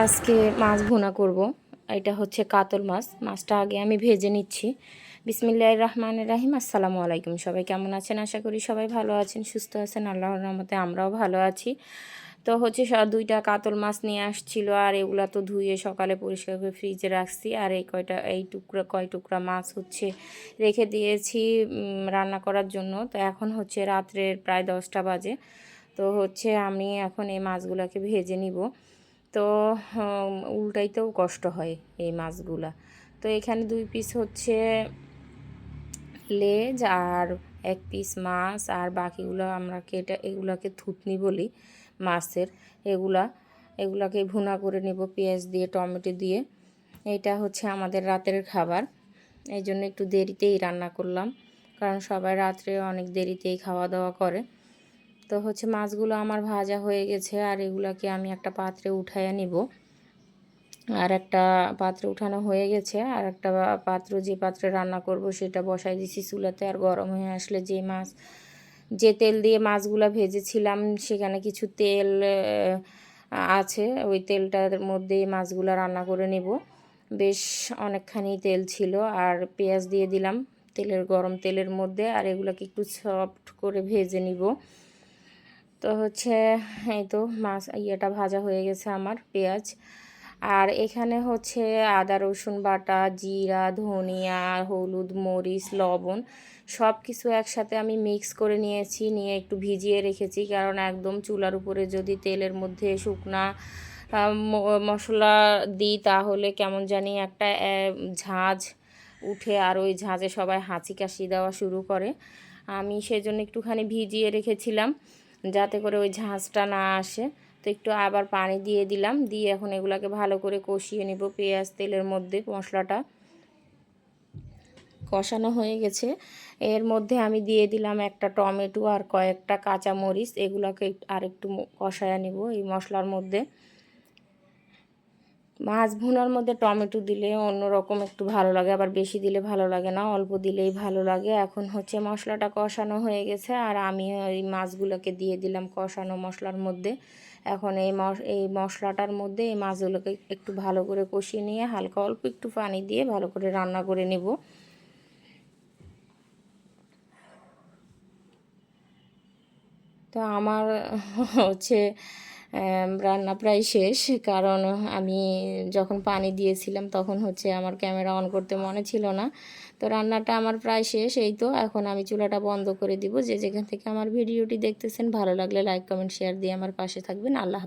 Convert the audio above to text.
আজকে মাছ ভুনা করব। এটা হচ্ছে কাতল মাছ। মাছটা আগে আমি ভেজে নিচ্ছি। বিসমিল্লাহ রহমান রাহিম। আসসালামু আলাইকুম। সবাই কেমন আছেন? আশা করি সবাই ভালো আছেন, সুস্থ আছেন। আল্লাহর রহমতে আমরাও ভালো আছি। তো হচ্ছে দুইটা কাতল মাছ নিয়ে আসছিল আর এগুলা তো ধুয়ে সকালে পরিষ্কার করে ফ্রিজে রাখছি। আর এই কয়টা, এই টুকরা, কয় টুকরা মাছ হচ্ছে রেখে দিয়েছি রান্না করার জন্য। তো এখন হচ্ছে রাত্রের প্রায় দশটা বাজে। তো হচ্ছে আমি এখন এই মাছগুলোকে ভেজে নিব। তো উল্টাইতেও কষ্ট হয় এই মাছগুলা। তো এখানে দুই পিস হচ্ছে লেজ আর এক পিস মাছ আর বাকিগুলো আমরা কেটে, এগুলাকে থুতনি বলি মাছের। এগুলা, এগুলাকে ভুনা করে নেব পেঁয়াজ দিয়ে, টমেটো দিয়ে। এটা হচ্ছে আমাদের রাতের খাবার। এই জন্য একটু দেরিতেই রান্না করলাম। কারণ সবাই রাত্রে অনেক দেরিতেই খাওয়া দাওয়া করে। তো হচ্ছে মাছগুলো আমার ভাজা হয়ে গেছে আর এগুলাকে আমি একটা পাত্রে উঠাইয়া নিব। আর একটা পাত্রে উঠানো হয়ে গেছে আর একটা পাত্র যে পাত্রে রান্না করব সেটা বসাই দিছি চুলাতে আর গরম হয়ে আসলে যে মাছ, যে তেল দিয়ে মাছগুলো ভেজেছিলাম সেখানে কিছু তেল আছে। ওই তেলটার মধ্যে মাছগুলো রান্না করে নেব। বেশ অনেকখানি তেল ছিল আর পেঁয়াজ দিয়ে দিলাম তেলের, গরম তেলের মধ্যে। আর এগুলোকে একটু সফট করে ভেজে নিব। তো হচ্ছে, এই তো মাছ, ইয়েটা ভাজা হয়ে গেছে আমার, পেঁয়াজ। আর এখানে হচ্ছে আদা, রসুন বাটা, জিরা, ধনিয়া, হলুদ, মরিচ, লবণ সব কিছু একসাথে আমি মিক্স করে নিয়েছি, নিয়ে একটু ভিজিয়ে রেখেছি। কারণ একদম চুলার উপরে যদি তেলের মধ্যে শুকনা মশলা দিই, তাহলে কেমন জানি একটা ঝাঁঝ উঠে আর ওই ঝাঁঝে সবাই হাঁচি কাশি দেওয়া শুরু করে। আমি সেজন্য একটুখানি ভিজিয়ে রেখেছিলাম। যাতে করে ওই ঝাঁঝটা না আসে। তো একটু আবার পানি দিয়ে দিলাম। দিয়ে এখন এগুলাকে ভালো করে কষিয়ে নেব পেঁয়াজ তেলের মধ্যে মশলাটা। কষানো হয়ে গেছে। এর মধ্যে আমি দিয়ে দিলাম একটা টমেটো আর কয়েকটা কাঁচামরিচ। এগুলোকে আর একটু কষায় নেব এই মশলার মধ্যে। মাছ ভুনার মধ্যে টমেটো দিলে অন্যরকম একটু ভালো লাগে, আবার বেশি দিলে ভালো লাগে না, অল্প দিলেই ভালো লাগে। এখন হচ্ছে মশলাটা কষানো হয়ে গেছে, আর আমি ওই মাছগুলোকে দিয়ে দিলাম কষানো মশলার মধ্যে। এখন এই এই মশলাটার মধ্যে এই মাছগুলোকে একটু ভালো করে কষিয়ে নিয়ে হালকা অল্প একটু পানি দিয়ে ভালো করে রান্না করে নেব। তো আমার হচ্ছে রান্না প্রায় শেষ। কারণ আমি যখন পানি দিয়েছিলাম, তখন হচ্ছে আমার ক্যামেরা অন করতে মনে ছিল না। তো রান্নাটা আমার প্রায় শেষ। এই তো, এখন আমি চুলাটা বন্ধ করে দিব। যে যেখান থেকে আমার ভিডিওটি দেখতেছেন, ভালো লাগলে লাইক কমেন্ট শেয়ার দিয়ে আমার পাশে থাকবেন। আল্লাহ